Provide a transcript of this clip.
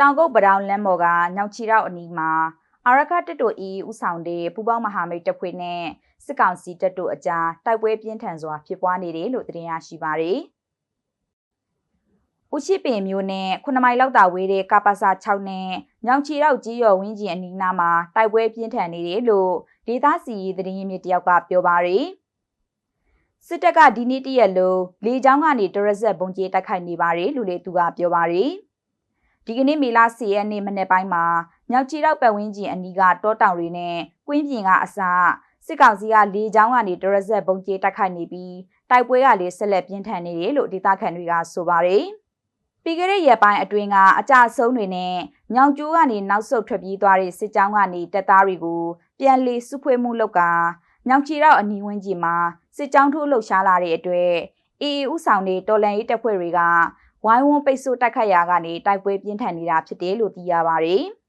တောင်ကုတ်ပဒေါင်လမ်းပေါ်ကညောင်ချီရောက်အနီးမှာအာရခတက်တိုအီဥဆောင်တဲ့ပူပေါင်းမဟာမိတ်တပ်ဖွဲ့နဲ့စစ်ကောင်စီတပ်တို့အကြားတိုက်ပွဲပြင်းထန်စွာဖြစ်ပွားနေတယ်လို့သတင်းရရှိပါရယ်။ဦးရှိပင်မျိုးနဲ့9မိုင်လောက်တာဝေးတဲ့ကပါစာ6နဲ့ညောင်ချီရောက်ကြီးရော်ဝင်းကြီးအနီးနားမှာတိုက်ပွဲပြင်းထန်နေတယ်လို့ဒေသစီရေးသတင်းရင်းမြစ်တယောက်ကပြောပါရယ်။စစ်တပ်ကဒီနေ့တရက်လုံးလေကြောင်းကနေတရဇက်ပုံကြီးတိုက်ခိုက်နေပါတယ်လို့လည်းသူကပြောပါရယ်။ ဒီကနေ့မေလ10ရက်နေ့မနေ့ပိုင်းမှာမြောက်ချီရောက်ပတ်ဝန်းကျင်အနီးကတောတောင်တွေနဲ့ကွင်းပြင်ကအစစစ်ကောင်စီကလေကြောင်းကနေတရဇက်ပုံကျဲတိုက်ခိုက်နေပြီးတိုက်ပွဲကလည်းဆက်လက်ပြင်းထန်နေတယ်လို့ဒေသခံတွေကဆိုပါတယ်။ပြီးခဲ့တဲ့ရက်ပိုင်းအတွင်းကအကြဆုံးတွေနဲ့ညောင်ကျိုးကနေနောက်ဆုတ်ထွက်ပြေးသွားတဲ့စစ်ကြောင်းကနေတပ်သားတွေကိုပြန်လည်စုဖွဲ့မှုလုပ်ကညောင်ချီရောက်အနီးဝန်းကျင်မှာစစ်ကြောင်းထိုးလှုပ်ရှားလာတဲ့အတွက်အေအေဥဆောင်တဲ့တော်လန်ရေးတပ်ဖွဲ့တွေက ဝိုင်းဝန်းပိတ်ဆို့တိုက်ခတ်ရာကနေတိုက်ပွဲပြင်းထန်နေတာဖြစ်တယ်လို့သိရပါတယ်။